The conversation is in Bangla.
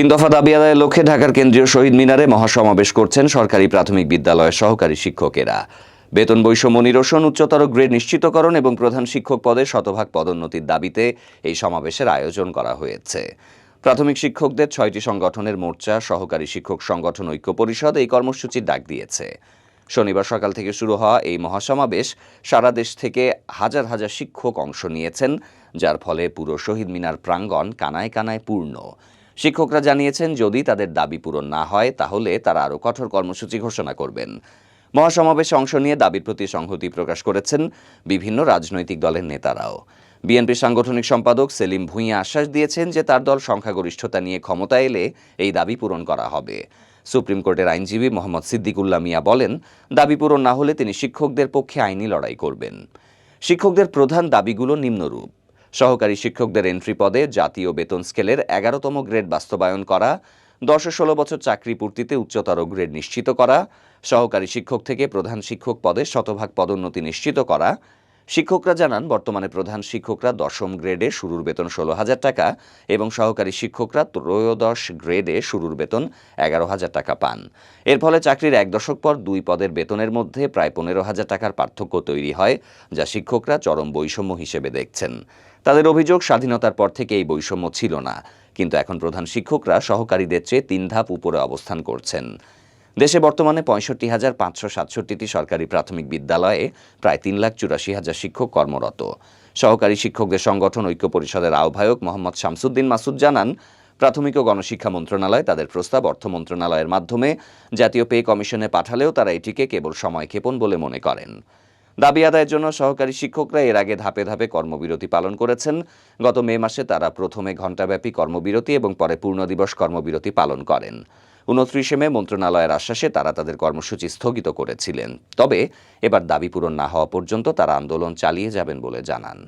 তিন দফা দাবি আদায়ের লক্ষ্যে ঢাকার কেন্দ্রীয় শহীদ মিনারে মহাসমাবেশ করছেন সরকারি প্রাথমিক বিদ্যালয়ের সহকারী শিক্ষকেরা। বেতন বৈষম্য নিরসন, উচ্চতর গ্রেড নিশ্চিতকরণ এবং প্রধান শিক্ষক পদে শতভাগ পদোন্নতির দাবিতে এই সমাবেশের আয়োজন করা হয়েছে। প্রাথমিক শিক্ষকদের ছয়টি সংগঠনের মোর্চা, সহকারী শিক্ষক সংগঠন ঐক্য পরিষদ এই কর্মসূচির ডাক দিয়েছে। শনিবার সকাল থেকে শুরু হওয়া এই মহাসমাবেশ সারা দেশ থেকে হাজার হাজার শিক্ষক অংশ নিয়েছেন, যার ফলে পুরো শহীদ মিনার প্রাঙ্গণ কানায় কানায় পূর্ণ। শিক্ষকরা জানিয়েছেন, যদি তাদের দাবি পূরণ না হয়, তাহলে তারা আরও কঠোর কর্মসূচি ঘোষণা করবেন। মহাসমাবেশে অংশ নিয়ে দাবির প্রতি সংহতি প্রকাশ করেছেন বিভিন্ন রাজনৈতিক দলের নেতারাও। বিএনপি সাংগঠনিক সম্পাদক সেলিম ভুঁইয়া আশ্বাস দিয়েছেন যে, তার দল সংখ্যাগরিষ্ঠতা নিয়ে ক্ষমতা এলে এই দাবি পূরণ করা হবে। সুপ্রিম কোর্টের আইনজীবী মোহাম্মদ সিদ্দিকুল্লাহ মিয়া বলেন, দাবি পূরণ না হলে তিনি শিক্ষকদের পক্ষে আইনি লড়াই করবেন। শিক্ষকদের প্রধান দাবিগুলো নিম্নরূপ। সহকারী শিক্ষকদের এন্ট্রি পদে জাতীয় বেতন স্কেলের এগারোতম গ্রেড বাস্তবায়ন করা, দশ ষোলো বছর চাকরি পূর্তিতে উচ্চতর গ্রেড নিশ্চিত করা, সহকারী শিক্ষক থেকে প্রধান শিক্ষক পদে শতভাগ পদোন্নতি নিশ্চিত করা শিক্ষকরা জানান, বর্তমানে প্রধান শিক্ষকরা দশম গ্রেডে শুরুর বেতন ষোলো হাজার টাকা এবং সহকারী শিক্ষকরা ত্রয়োদশ গ্রেডে শুরুর বেতন এগারো হাজার টাকা পান। এর ফলে চাকরির এক দশক পর দুই পদের বেতনের মধ্যে প্রায় পনেরো হাজার টাকার পার্থক্য তৈরি হয়, যা শিক্ষকরা চরম বৈষম্য হিসেবে দেখছেন। তাদের অভিযোগ, স্বাধীনতার পর থেকে এই বৈষম্য ছিল না, কিন্তু এখন প্রধান শিক্ষকরা সহকারীদের চেয়ে তিন ধাপ উপরে অবস্থান করছেন। দেশে বর্তমানে পঁয়ষট্টি হাজার পাঁচশো সাতষট্টিটি সরকারি প্রাথমিক বিদ্যালয়ে প্রায় তিন লাখ চুরাশি হাজার শিক্ষক কর্মরত। সহকারী শিক্ষকদের সংগঠন ঐক্য পরিষদের আহ্বায়ক মোহাম্মদ শামসুদ্দিন মাসুদ জানান, প্রাথমিক ও গণশিক্ষা মন্ত্রণালয় তাদের প্রস্তাব অর্থ মন্ত্রণালয়ের মাধ্যমে জাতীয় পে কমিশনে পাঠালেও তারা এটিকে কেবল সময় ক্ষেপণ বলে মনে করেন। দাবি আদায়ের জন্য সহকারী শিক্ষকরা এর আগে ধাপে ধাপে কর্মবিরতি পালন করেছেন। গত মে মাসে তারা প্রথমে ঘণ্টাব্যাপী কর্মবিরতি এবং পরে পূর্ণ দিবস কর্মবিরতি পালন করেন। উনত্রিশে মে মন্ত্রণালয়ের আশ্বাসে তারা তাদের কর্মসূচি স্থগিত করেছিলেন। তবে এবার দাবি পূরণ না হওয়া পর্যন্ত তারা আন্দোলন চালিয়ে যাবেন বলে জানান।